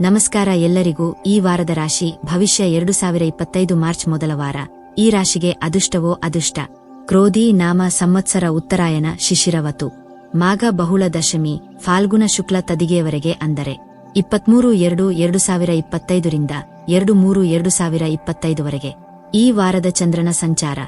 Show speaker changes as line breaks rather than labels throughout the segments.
ನಮಸ್ಕಾರ ಎಲ್ಲರಿಗೂ. ಈ ವಾರದ ರಾಶಿ ಭವಿಷ್ಯ ಎರಡು ಸಾವಿರ ಇಪ್ಪತ್ತೈದು ಮಾರ್ಚ್ ಮೊದಲ ವಾರ. ಈ ರಾಶಿಗೆ ಅದೃಷ್ಟವೋ ಅದೃಷ್ಟ? ಕ್ರೋಧಿ ನಾಮ ಸಂವತ್ಸರ ಉತ್ತರಾಯಣ ಶಿಶಿರವತು. ಮಾಘ ಬಹುಳ ದಶಮಿ, ಫಾಲ್ಗುಣ ಶುಕ್ಲ ತದಿಗೆಯವರೆಗೆ ಅಂದರೆ ಇಪ್ಪತ್ಮೂರು ಎರಡು ಎರಡು ಸಾವಿರ ಇಪ್ಪತ್ತೈದರಿಂದ ಎರಡು ಮೂರು ಎರಡು ಸಾವಿರ ಇಪ್ಪತ್ತೈದುವರೆಗೆ. ಈ ವಾರದ ಚಂದ್ರನ ಸಂಚಾರ.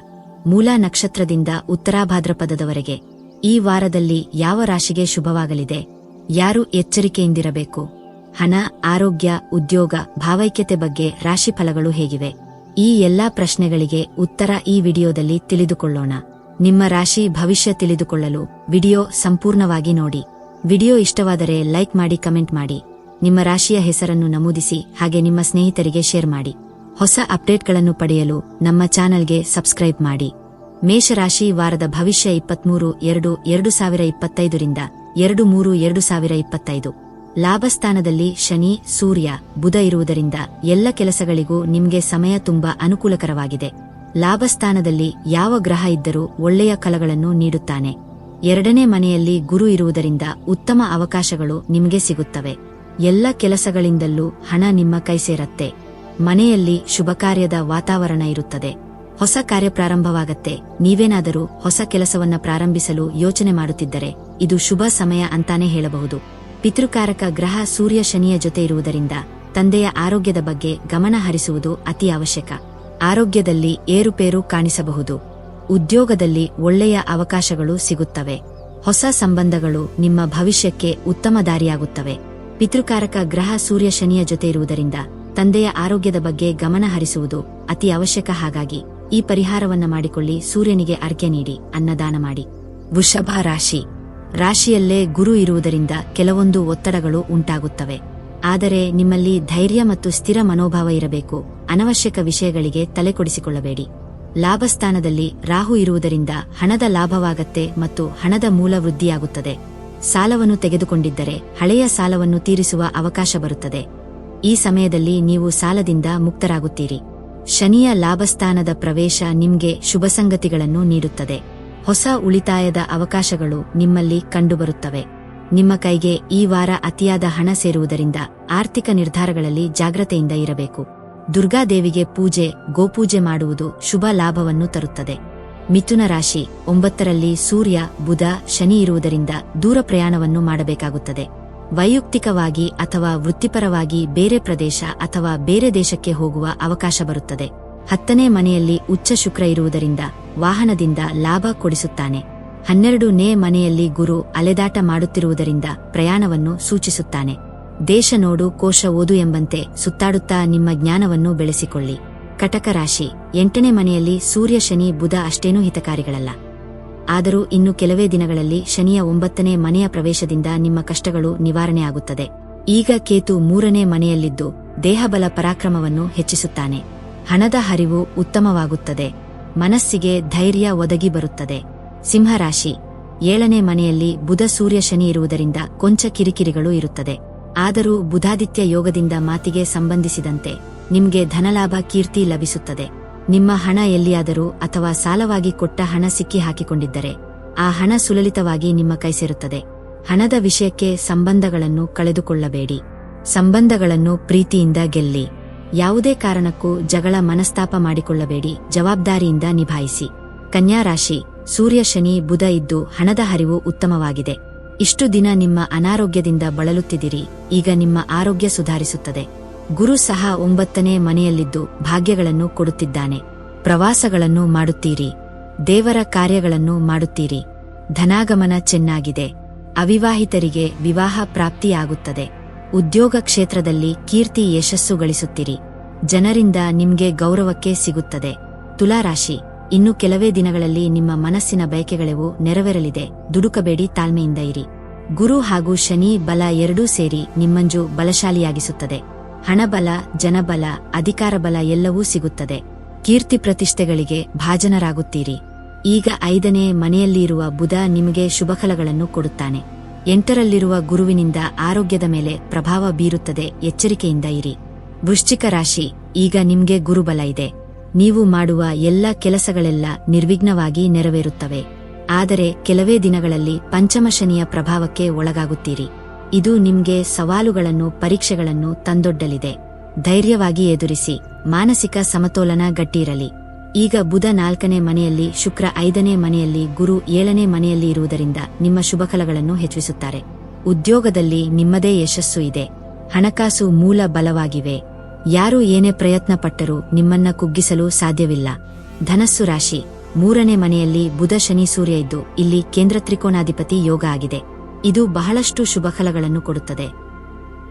ಮೂಲ ನಕ್ಷತ್ರದಿಂದ ಉತ್ತರಾಭಾದ್ರಪದದವರೆಗೆ. ಈ ವಾರದಲ್ಲಿ ಯಾವ ರಾಶಿಗೆ ಶುಭವಾಗಲಿದೆ? ಯಾರು ಎಚ್ಚರಿಕೆಯಿಂದಿರಬೇಕು? ಹಣ, ಆರೋಗ್ಯ, ಉದ್ಯೋಗ, ಭಾವೈಕ್ಯತೆ ಬಗ್ಗೆ ರಾಶಿಫಲಗಳು ಹೇಗಿವೆ? ಈ ಎಲ್ಲಾ ಪ್ರಶ್ನೆಗಳಿಗೆ ಉತ್ತರ ಈ ವಿಡಿಯೋದಲ್ಲಿ ತಿಳಿದುಕೊಳ್ಳೋಣ. ನಿಮ್ಮ ರಾಶಿ ಭವಿಷ್ಯ ತಿಳಿದುಕೊಳ್ಳಲು ವಿಡಿಯೋ ಸಂಪೂರ್ಣವಾಗಿ ನೋಡಿ. ವಿಡಿಯೋ ಇಷ್ಟವಾದರೆ ಲೈಕ್ ಮಾಡಿ, ಕಮೆಂಟ್ ಮಾಡಿ. ನಿಮ್ಮ ರಾಶಿಯ ಹೆಸರನ್ನು ನಮೂದಿಸಿ, ಹಾಗೆ ನಿಮ್ಮ ಸ್ನೇಹಿತರಿಗೆ ಶೇರ್ ಮಾಡಿ. ಹೊಸ ಅಪ್ಡೇಟ್ಗಳನ್ನು ಪಡೆಯಲು ನಮ್ಮ ಚಾನೆಲ್ಗೆ ಸಬ್ಸ್ಕ್ರೈಬ್ ಮಾಡಿ. ಮೇಷರಾಶಿ ವಾರದ ಭವಿಷ್ಯ ಇಪ್ಪತ್ಮೂರು, ಎರಡು ಎರಡು ಸಾವಿರ ಇಪ್ಪತ್ತೈದರಿಂದ ಎರಡು ಮೂರು, ಎರಡು ಸಾವಿರ ಇಪ್ಪತ್ತೈದು. ಲಾಭಸ್ಥಾನದಲ್ಲಿ ಶನಿ, ಸೂರ್ಯ, ಬುಧ ಇರುವುದರಿಂದ ಎಲ್ಲ ಕೆಲಸಗಳಿಗೂ ನಿಮಗೆ ಸಮಯ ತುಂಬಾ ಅನುಕೂಲಕರವಾಗಿದೆ. ಲಾಭಸ್ಥಾನದಲ್ಲಿ ಯಾವ ಗ್ರಹ ಇದ್ದರೂ ಒಳ್ಳೆಯ ಕಲಗಳನ್ನು ನೀಡುತ್ತಾನೆ. ಎರಡನೇ ಮನೆಯಲ್ಲಿ ಗುರು ಇರುವುದರಿಂದ ಉತ್ತಮ ಅವಕಾಶಗಳು ನಿಮಗೆ ಸಿಗುತ್ತವೆ. ಎಲ್ಲ ಕೆಲಸಗಳಿಂದಲೂ ಹಣ ನಿಮ್ಮ ಕೈ ಸೇರತ್ತೆ. ಮನೆಯಲ್ಲಿ ಶುಭ ಕಾರ್ಯದ ವಾತಾವರಣ ಇರುತ್ತದೆ. ಹೊಸ ಕಾರ್ಯ ಪ್ರಾರಂಭವಾಗತ್ತೆ. ನೀವೇನಾದರೂ ಹೊಸ ಕೆಲಸವನ್ನ ಪ್ರಾರಂಭಿಸಲು ಯೋಚನೆ ಮಾಡುತ್ತಿದ್ದರೆ ಇದು ಶುಭ ಸಮಯ ಅಂತಾನೆ ಹೇಳಬಹುದು. ಪಿತೃಕಾರಕ ಗ್ರಹ ಸೂರ್ಯ ಶನಿಯ ಜೊತೆ ಇರುವುದರಿಂದ ತಂದೆಯ ಆರೋಗ್ಯದ ಬಗ್ಗೆ ಗಮನ ಹರಿಸುವುದು ಅತಿ ಅವಶ್ಯಕ. ಆರೋಗ್ಯದಲ್ಲಿ ಏರುಪೇರು ಕಾಣಿಸಬಹುದು. ಉದ್ಯೋಗದಲ್ಲಿ ಒಳ್ಳೆಯ ಅವಕಾಶಗಳು ಸಿಗುತ್ತವೆ. ಹೊಸ ಸಂಬಂಧಗಳು ನಿಮ್ಮ ಭವಿಷ್ಯಕ್ಕೆ ಉತ್ತಮ ದಾರಿಯಾಗುತ್ತವೆ. ಪಿತೃಕಾರಕ ಗ್ರಹ ಸೂರ್ಯ ಶನಿಯ ಜೊತೆ ಇರುವುದರಿಂದ ತಂದೆಯ ಆರೋಗ್ಯದ ಬಗ್ಗೆ ಗಮನ ಹರಿಸುವುದು ಅತಿ ಅವಶ್ಯಕ ಹಾಗಾಗಿ ಈ ಪರಿಹಾರವನ್ನ ಮಾಡಿಕೊಳ್ಳಿ. ಸೂರ್ಯನಿಗೆ ಅರ್ಘ್ಯ ನೀಡಿ, ಅನ್ನದಾನ ಮಾಡಿ. ವೃಷಭ ರಾಶಿ. ರಾಶಿಯಲ್ಲೇ ಗುರು ಇರುವುದರಿಂದ ಕೆಲವೊಂದು ಒತ್ತಡಗಳು ಉಂಟಾಗುತ್ತವೆ. ಆದರೆ ನಿಮ್ಮಲ್ಲಿ ಧೈರ್ಯ ಮತ್ತು ಸ್ಥಿರ ಮನೋಭಾವ ಇರಬೇಕು. ಅನವಶ್ಯಕ ವಿಷಯಗಳಿಗೆ ತಲೆಕೊಡಿಸಿಕೊಳ್ಳಬೇಡಿ. ಲಾಭಸ್ಥಾನದಲ್ಲಿ ರಾಹು ಇರುವುದರಿಂದ ಹಣದ ಲಾಭವಾಗತ್ತೆ ಮತ್ತು ಹಣದ ಮೂಲ ವೃದ್ಧಿಯಾಗುತ್ತದೆ. ಸಾಲವನ್ನು ತೆಗೆದುಕೊಂಡಿದ್ದರೆ ಹಳೆಯ ಸಾಲವನ್ನು ತೀರಿಸುವ ಅವಕಾಶ ಬರುತ್ತದೆ. ಈ ಸಮಯದಲ್ಲಿ ನೀವು ಸಾಲದಿಂದ ಮುಕ್ತರಾಗುತ್ತೀರಿ. ಶನಿಯ ಲಾಭಸ್ಥಾನದ ಪ್ರವೇಶ ನಿಮ್ಗೆ ಶುಭ ಸಂಗತಿಗಳನ್ನು ನೀಡುತ್ತದೆ. ಹೊಸ ಉಳಿತಾಯದ ಅವಕಾಶಗಳು ನಿಮ್ಮಲ್ಲಿ ಕಂಡುಬರುತ್ತವೆ. ನಿಮ್ಮ ಕೈಗೆ ಈ ವಾರ ಅತಿಯಾದ ಹಣ ಸೇರುವುದರಿಂದ ಆರ್ಥಿಕ ನಿರ್ಧಾರಗಳಲ್ಲಿ ಜಾಗ್ರತೆಯಿಂದ ಇರಬೇಕು. ದುರ್ಗಾದೇವಿಗೆ ಪೂಜೆ, ಗೋಪೂಜೆ ಮಾಡುವುದು ಶುಭ ಲಾಭವನ್ನು ತರುತ್ತದೆ. ಮಿಥುನ ರಾಶಿ ಒಂಬತ್ತರಲ್ಲಿ ಸೂರ್ಯ, ಬುಧ, ಶನಿ ಇರುವುದರಿಂದ ದೂರ ಪ್ರಯಾಣವನ್ನು ಮಾಡಬೇಕಾಗುತ್ತದೆ. ವೈಯಕ್ತಿಕವಾಗಿ ಅಥವಾ ವೃತ್ತಿಪರವಾಗಿ ಬೇರೆ ಪ್ರದೇಶ ಅಥವಾ ಬೇರೆ ದೇಶಕ್ಕೆ ಹೋಗುವ ಅವಕಾಶ ಬರುತ್ತದೆ. ಹತ್ತನೇ ಮನೆಯಲ್ಲಿ ಉಚ್ಚ ಶುಕ್ರ ಇರುವುದರಿಂದ ವಾಹನದಿಂದ ಲಾಭ ಕೊಡಿಸುತ್ತಾನೆ. ಹನ್ನೆರಡು ನೇ ಮನೆಯಲ್ಲಿ ಗುರು ಅಲೆದಾಟ ಮಾಡುತ್ತಿರುವುದರಿಂದ ಪ್ರಯಾಣವನ್ನು ಸೂಚಿಸುತ್ತಾನೆ. ದೇಶ ನೋಡು, ಕೋಶ ಓದು ಎಂಬಂತೆ ಸುತ್ತಾಡುತ್ತಾ ನಿಮ್ಮ ಜ್ಞಾನವನ್ನು ಬೆಳೆಸಿಕೊಳ್ಳಿ. ಕಟಕ ರಾಶಿ, ಎಂಟನೇ ಮನೆಯಲ್ಲಿ ಸೂರ್ಯ, ಶನಿ, ಬುಧ ಅಷ್ಟೇನೂ ಹಿತಕಾರಿಗಳಲ್ಲ. ಆದರೂ ಇನ್ನು ಕೆಲವೇ ದಿನಗಳಲ್ಲಿ ಶನಿಯ ಒಂಬತ್ತನೇ ಮನೆಯ ಪ್ರವೇಶದಿಂದ ನಿಮ್ಮ ಕಷ್ಟಗಳು ನಿವಾರಣೆಯಾಗುತ್ತದೆ. ಈಗ ಕೇತು ಮೂರನೇ ಮನೆಯಲ್ಲಿದ್ದು ದೇಹಬಲ ಪರಾಕ್ರಮವನ್ನು ಹೆಚ್ಚಿಸುತ್ತಾನೆ. ಹಣದ ಹರಿವು ಉತ್ತಮವಾಗುತ್ತದೆ. ಮನಸ್ಸಿಗೆ ಧೈರ್ಯ ಒದಗಿ ಬರುತ್ತದೆ. ಸಿಂಹರಾಶಿ. ಏಳನೇ ಮನೆಯಲ್ಲಿ ಬುಧ ಸೂರ್ಯ ಶನಿ ಇರುವುದರಿಂದ ಕೊಂಚ ಕಿರಿಕಿರಿಗಳು ಇರುತ್ತದೆ. ಆದರೂ ಬುಧಾದಿತ್ಯ ಯೋಗದಿಂದ ಮಾತಿಗೆ ಸಂಬಂಧಿಸಿದಂತೆ ನಿಮ್ಗೆ ಧನಲಾಭ ಕೀರ್ತಿ ಲಭಿಸುತ್ತದೆ. ನಿಮ್ಮ ಹಣ ಎಲ್ಲಿಯಾದರೂ ಅಥವಾ ಸಾಲವಾಗಿ ಕೊಟ್ಟ ಹಣ ಸಿಕ್ಕಿ ಹಾಕಿಕೊಂಡಿದ್ದರೆ ಆ ಹಣ ಸುಲಲಿತವಾಗಿ ನಿಮ್ಮ ಕೈ ಸೇರುತ್ತದೆ. ಹಣದ ವಿಷಯಕ್ಕೆ ಸಂಬಂಧಗಳನ್ನು ಕಳೆದುಕೊಳ್ಳಬೇಡಿ. ಸಂಬಂಧಗಳನ್ನು ಪ್ರೀತಿಯಿಂದ ಗೆಲ್ಲಿ. ಯಾವುದೇ ಕಾರಣಕ್ಕೂ ಜಗಳ ಮನಸ್ತಾಪ ಮಾಡಿಕೊಳ್ಳಬೇಡಿ. ಜವಾಬ್ದಾರಿಯಿಂದ ನಿಭಾಯಿಸಿ. ಕನ್ಯಾ ರಾಶಿ, ಸೂರ್ಯ ಶನಿ, ಬುಧ ಇದ್ದು ಹಣದ ಹರಿವು ಉತ್ತಮವಾಗಿದೆ. ಇಷ್ಟು ದಿನ ನಿಮ್ಮ ಅನಾರೋಗ್ಯದಿಂದ ಬಳಲುತ್ತಿದಿರಿ ಈಗ ನಿಮ್ಮ ಆರೋಗ್ಯ ಸುಧಾರಿಸುತ್ತದೆ. ಗುರು ಸಹ ಒಂಬತ್ತನೇ ಮನೆಯಲ್ಲಿದ್ದು ಭಾಗ್ಯಗಳನ್ನು ಕೊಡುತ್ತಿದ್ದಾನೆ. ಪ್ರವಾಸಗಳನ್ನು ಮಾಡುತ್ತೀರಿ. ದೇವರ ಕಾರ್ಯಗಳನ್ನು ಮಾಡುತ್ತೀರಿ. ಧನಾಗಮನ ಚೆನ್ನಾಗಿದೆ. ಅವಿವಾಹಿತರಿಗೆ ವಿವಾಹ ಪ್ರಾಪ್ತಿಯಾಗುತ್ತದೆ. ಉದ್ಯೋಗ ಕ್ಷೇತ್ರದಲ್ಲಿ ಕೀರ್ತಿ ಯಶಸ್ಸು ಗಳಿಸುತ್ತೀರಿ. ಜನರಿಂದ ನಿಮ್ಗೆ ಗೌರವಕ್ಕೆ ಸಿಗುತ್ತದೆ. ತುಲಾರಾಶಿ, ಇನ್ನು ಕೆಲವೇ ದಿನಗಳಲ್ಲಿ ನಿಮ್ಮ ಮನಸ್ಸಿನ ಬಯಕೆಗಳೆವು ನೆರವೇರಲಿದೆ. ದುಡುಕಬೇಡಿ, ತಾಳ್ಮೆಯಿಂದ ಇರಿ. ಗುರು ಹಾಗೂ ಶನಿ ಬಲ ಎರಡೂ ಸೇರಿ ನಿಮ್ಮಂಜು ಬಲಶಾಲಿಯಾಗಿಸುತ್ತದೆ. ಹಣಬಲ, ಜನಬಲ, ಅಧಿಕಾರ ಬಲ ಎಲ್ಲವೂ ಸಿಗುತ್ತದೆ. ಕೀರ್ತಿ ಪ್ರತಿಷ್ಠೆಗಳಿಗೆ ಭಾಜನರಾಗುತ್ತೀರಿ. ಈಗ ಐದನೇ ಮನೆಯಲ್ಲಿರುವ ಬುಧ ನಿಮಗೆ ಶುಭಫಲಗಳನ್ನು ಕೊಡುತ್ತಾನೆ. ಎಂಟರಲ್ಲಿರುವ ಗುರುವಿನಿಂದ ಆರೋಗ್ಯದ ಮೇಲೆ ಪ್ರಭಾವ ಬೀರುತ್ತದೆ ಎಚ್ಚರಿಕೆಯಿಂದ ಇರಿ. ವೃಶ್ಚಿಕ ರಾಶಿ, ಈಗ ನಿಮ್ಗೆ ಗುರುಬಲ ಇದೆ. ನೀವು ಮಾಡುವ ಎಲ್ಲ ಕೆಲಸಗಳೆಲ್ಲ ನಿರ್ವಿಘ್ನವಾಗಿ ನೆರವೇರುತ್ತವೆ. ಆದರೆ ಕೆಲವೇ ದಿನಗಳಲ್ಲಿ ಪಂಚಮ ಶನಿಯ ಪ್ರಭಾವಕ್ಕೆ ಒಳಗಾಗುತ್ತೀರಿ. ಇದು ನಿಮ್ಗೆ ಸವಾಲುಗಳನ್ನು, ಪರೀಕ್ಷೆಗಳನ್ನು ತಂದೊಡ್ಡಲಿದೆ. ಧೈರ್ಯವಾಗಿ ಎದುರಿಸಿ, ಮಾನಸಿಕ ಸಮತೋಲನ ಗಟ್ಟಿಯಿರಲಿ ಈಗ ಬುಧ ನಾಲ್ಕನೇ ಮನೆಯಲ್ಲಿ, ಶುಕ್ರ ಐದನೇ ಮನೆಯಲ್ಲಿ, ಗುರು ಏಳನೇ ಮನೆಯಲ್ಲಿ ಇರುವುದರಿಂದ ನಿಮ್ಮ ಶುಭಫಲಗಳನ್ನು ಹೆಚ್ಚಿಸುತ್ತಾರೆ. ಉದ್ಯೋಗದಲ್ಲಿ ನಿಮ್ಮದೇ ಯಶಸ್ಸು ಇದೆ. ಹಣಕಾಸು ಮೂಲ ಬಲವಾಗಿವೆ. ಯಾರು ಏನೇ ಪ್ರಯತ್ನ ಪಟ್ಟರೂ ನಿಮ್ಮನ್ನ ಕುಗ್ಗಿಸಲು ಸಾಧ್ಯವಿಲ್ಲ. ಧನಸ್ಸು ರಾಶಿ. ಮೂರನೇ ಮನೆಯಲ್ಲಿ ಬುಧ ಶನಿ ಸೂರ್ಯ ಇದ್ದು, ಇಲ್ಲಿ ಕೇಂದ್ರ ತ್ರಿಕೋಣಾಧಿಪತಿ ಯೋಗ ಆಗಿದೆ. ಇದು ಬಹಳಷ್ಟು ಶುಭಫಲಗಳನ್ನು ಕೊಡುತ್ತದೆ.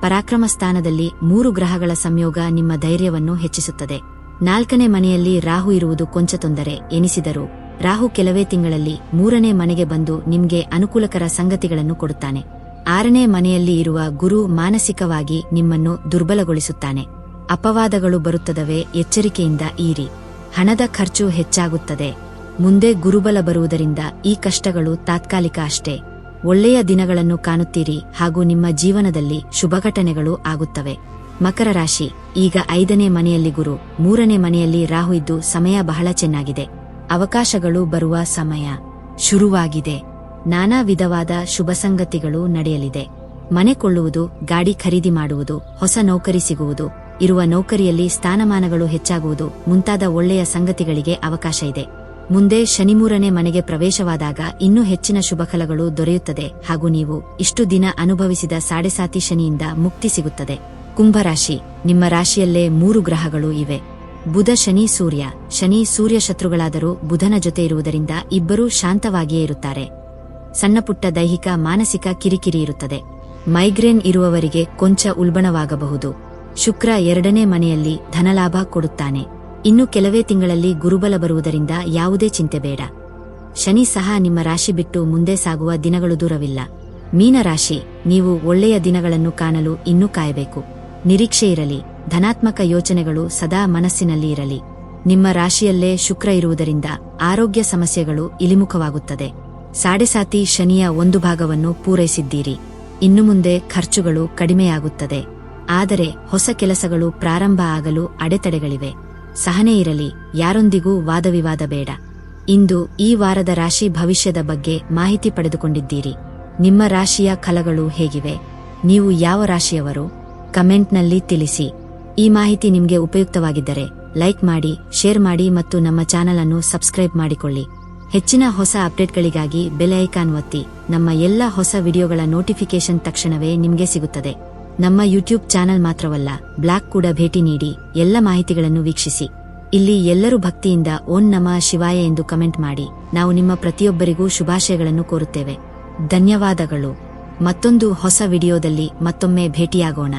ಪರಾಕ್ರಮ ಸ್ಥಾನದಲ್ಲಿ ಮೂರು ಗ್ರಹಗಳ ಸಂಯೋಗ ನಿಮ್ಮ ಧೈರ್ಯವನ್ನು ಹೆಚ್ಚಿಸುತ್ತದೆ. ನಾಲ್ಕನೇ ಮನೆಯಲ್ಲಿ ರಾಹು ಇರುವುದು ಕೊಂಚ ತೊಂದರೆ ಎನಿಸಿದರು ರಾಹು ಕೆಲವೇ ತಿಂಗಳಲ್ಲಿ ಮೂರನೇ ಮನೆಗೆ ಬಂದು ನಿಮ್ಗೆ ಅನುಕೂಲಕರ ಸಂಗತಿಗಳನ್ನು ಕೊಡುತ್ತಾನೆ. ಆರನೇ ಮನೆಯಲ್ಲಿ ಇರುವ ಗುರು ಮಾನಸಿಕವಾಗಿ ನಿಮ್ಮನ್ನು ದುರ್ಬಲಗೊಳಿಸುತ್ತಾನೆ. ಅಪವಾದಗಳು ಬರುತ್ತದವೆ ಎಚ್ಚರಿಕೆಯಿಂದ ಈರಿ ಹಣದ ಖರ್ಚು ಹೆಚ್ಚಾಗುತ್ತದೆ. ಮುಂದೆ ಗುರುಬಲ ಬರುವುದರಿಂದ ಈ ಕಷ್ಟಗಳು ತಾತ್ಕಾಲಿಕ ಅಷ್ಟೇ. ಒಳ್ಳೆಯ ದಿನಗಳನ್ನು ಕಾಣುತ್ತೀರಿ ಹಾಗೂ ನಿಮ್ಮ ಜೀವನದಲ್ಲಿ ಶುಭಘಟನೆಗಳು ಆಗುತ್ತವೆ. ಮಕರ ರಾಶಿ. ಈಗ ಐದನೇ ಮನೆಯಲ್ಲಿ ಗುರು. ಮೂರನೇ ಮನೆಯಲ್ಲಿ ರಾಹು ಇದ್ದು ಸಮಯ ಬಹಳ ಚೆನ್ನಾಗಿದೆ. ಅವಕಾಶಗಳು ಬರುವ ಸಮಯ. ಶುರುವಾಗಿದೆ. ನಾನಾ ವಿಧವಾದ ಶುಭ ಸಂಗತಿಗಳು ನಡೆಯಲಿದೆ. ಮನೆ ಕೊಳ್ಳುವುದು, ಗಾಡಿ ಖರೀದಿ ಮಾಡುವುದು, ಹೊಸ ನೌಕರಿ ಸಿಗುವುದು, ಇರುವ ನೌಕರಿಯಲ್ಲಿ ಸ್ಥಾನಮಾನಗಳು ಹೆಚ್ಚಾಗುವುದು ಮುಂತಾದ ಒಳ್ಳೆಯ ಸಂಗತಿಗಳಿಗೆ ಅವಕಾಶ ಇದೆ. ಮುಂದೆ ಶನಿಮೂರನೇ ಮನೆಗೆ ಪ್ರವೇಶವಾದಾಗ ಇನ್ನೂ ಹೆಚ್ಚಿನ ಶುಭಫಲಗಳು ದೊರೆಯುತ್ತದೆ ಹಾಗೂ ನೀವು ಇಷ್ಟು ದಿನ ಅನುಭವಿಸಿದ ಸಾಡೆಸಾತಿ ಶನಿಯಿಂದ ಮುಕ್ತಿ ಸಿಗುತ್ತದೆ. ಕುಂಭರಾಶಿ. ನಿಮ್ಮ ರಾಶಿಯಲ್ಲೇ ಮೂರು ಗ್ರಹಗಳು ಇವೆ. ಬುಧ, ಶನಿ, ಸೂರ್ಯ. ಶನಿ ಸೂರ್ಯ ಶತ್ರುಗಳಾದರೂ ಬುಧನ ಜೊತೆ ಇರುವುದರಿಂದ ಇಬ್ಬರೂ ಶಾಂತವಾಗಿಯೇ ಇರುತ್ತಾರೆ. ಸಣ್ಣಪುಟ್ಟ ದೈಹಿಕ, ಮಾನಸಿಕ ಕಿರಿಕಿರಿ ಇರುತ್ತದೆ. ಮೈಗ್ರೇನ್ ಇರುವವರಿಗೆ ಕೊಂಚ ಉಲ್ಬಣವಾಗಬಹುದು. ಶುಕ್ರ ಎರಡನೇ ಮನೆಯಲ್ಲಿ ಧನಲಾಭ ಕೊಡುತ್ತಾನೆ. ಇನ್ನು ಕೆಲವೇ ತಿಂಗಳಲ್ಲಿ ಗುರುಬಲ ಬರುವುದರಿಂದ ಯಾವುದೇ ಚಿಂತೆ ಬೇಡ. ಶನಿ ಸಹ ನಿಮ್ಮ ರಾಶಿ ಬಿಟ್ಟು ಮುಂದೆ ಸಾಗುವ ದಿನಗಳು ದೂರವಿಲ್ಲ. ಮೀನರಾಶಿ, ನೀವು ಒಳ್ಳೆಯ ದಿನಗಳನ್ನು ಕಾಣಲು ಇನ್ನೂ ಕಾಯಬೇಕು. ನಿರೀಕ್ಷೆ ಇರಲಿ. ಧನಾತ್ಮಕ ಯೋಚನೆಗಳು ಸದಾ ಮನಸ್ಸಿನಲ್ಲಿ ಇರಲಿ. ನಿಮ್ಮ ರಾಶಿಯಲ್ಲೇ ಶುಕ್ರ ಇರುವುದರಿಂದ ಆರೋಗ್ಯ ಸಮಸ್ಯೆಗಳು ಇಲಿಮುಖವಾಗುತ್ತದೆ ಸಾಡೆಸಾತಿ ಶನಿಯ ಒಂದು ಭಾಗವನ್ನು ಪೂರೈಸಿದ್ದೀರಿ. ಇನ್ನು ಮುಂದೆ ಖರ್ಚುಗಳು ಕಡಿಮೆಯಾಗುತ್ತದೆ. ಆದರೆ ಹೊಸ ಕೆಲಸಗಳು ಪ್ರಾರಂಭ ಆಗಲು ಅಡೆತಡೆಗಳಿವೆ. ಸಹನೆ ಇರಲಿ. ಯಾರೊಂದಿಗೂ ವಾದವಿವಾದ ಬೇಡ. ಇಂದು ಈ ವಾರದ ರಾಶಿ ಭವಿಷ್ಯದ ಬಗ್ಗೆ ಮಾಹಿತಿ ಪಡೆದುಕೊಂಡಿದ್ದೀರಿ. ನಿಮ್ಮ ರಾಶಿಯ ಕಲಗಳು ಹೇಗಿವೆ? ನೀವು ಯಾವ ರಾಶಿಯವರು? ಕಮೆಂಟ್ನಲ್ಲಿ ತಿಳಿಸಿ. ಈ ಮಾಹಿತಿ ನಿಮಗೆ ಉಪಯುಕ್ತವಾಗಿದ್ದರೆ ಲೈಕ್ ಮಾಡಿ, ಶೇರ್ ಮಾಡಿ ಮತ್ತು ನಮ್ಮ ಚಾನಲ್ ಅನ್ನು ಸಬ್ಸ್ಕ್ರೈಬ್ ಮಾಡಿಕೊಳ್ಳಿ. ಹೆಚ್ಚಿನ ಹೊಸ ಅಪ್ಡೇಟ್ಗಳಿಗಾಗಿ ಬೆಲ್ ಐಕಾನ್ ಒತ್ತಿ. ನಮ್ಮ ಎಲ್ಲ ಹೊಸ ವಿಡಿಯೋಗಳ ನೋಟಿಫಿಕೇಶನ್ ತಕ್ಷಣವೇ ನಿಮಗೆ ಸಿಗುತ್ತದೆ. ನಮ್ಮ ಯೂಟ್ಯೂಬ್ ಚಾನಲ್ ಮಾತ್ರವಲ್ಲ, ಬ್ಲಾಗ್ ಕೂಡ ಭೇಟಿ ನೀಡಿ, ಎಲ್ಲ ಮಾಹಿತಿಗಳನ್ನು ವೀಕ್ಷಿಸಿ. ಇಲ್ಲಿ ಎಲ್ಲರೂ ಭಕ್ತಿಯಿಂದ ಓಂ ನಮ ಶಿವಾಯ ಎಂದು ಕಮೆಂಟ್ ಮಾಡಿ. ನಾವು ನಿಮ್ಮ ಪ್ರತಿಯೊಬ್ಬರಿಗೂ ಶುಭಾಶಯಗಳನ್ನು ಕೋರುತ್ತೇವೆ. ಧನ್ಯವಾದಗಳು. ಮತ್ತೊಂದು ಹೊಸ ವಿಡಿಯೋದಲ್ಲಿ ಮತ್ತೊಮ್ಮೆ ಭೇಟಿಯಾಗೋಣ.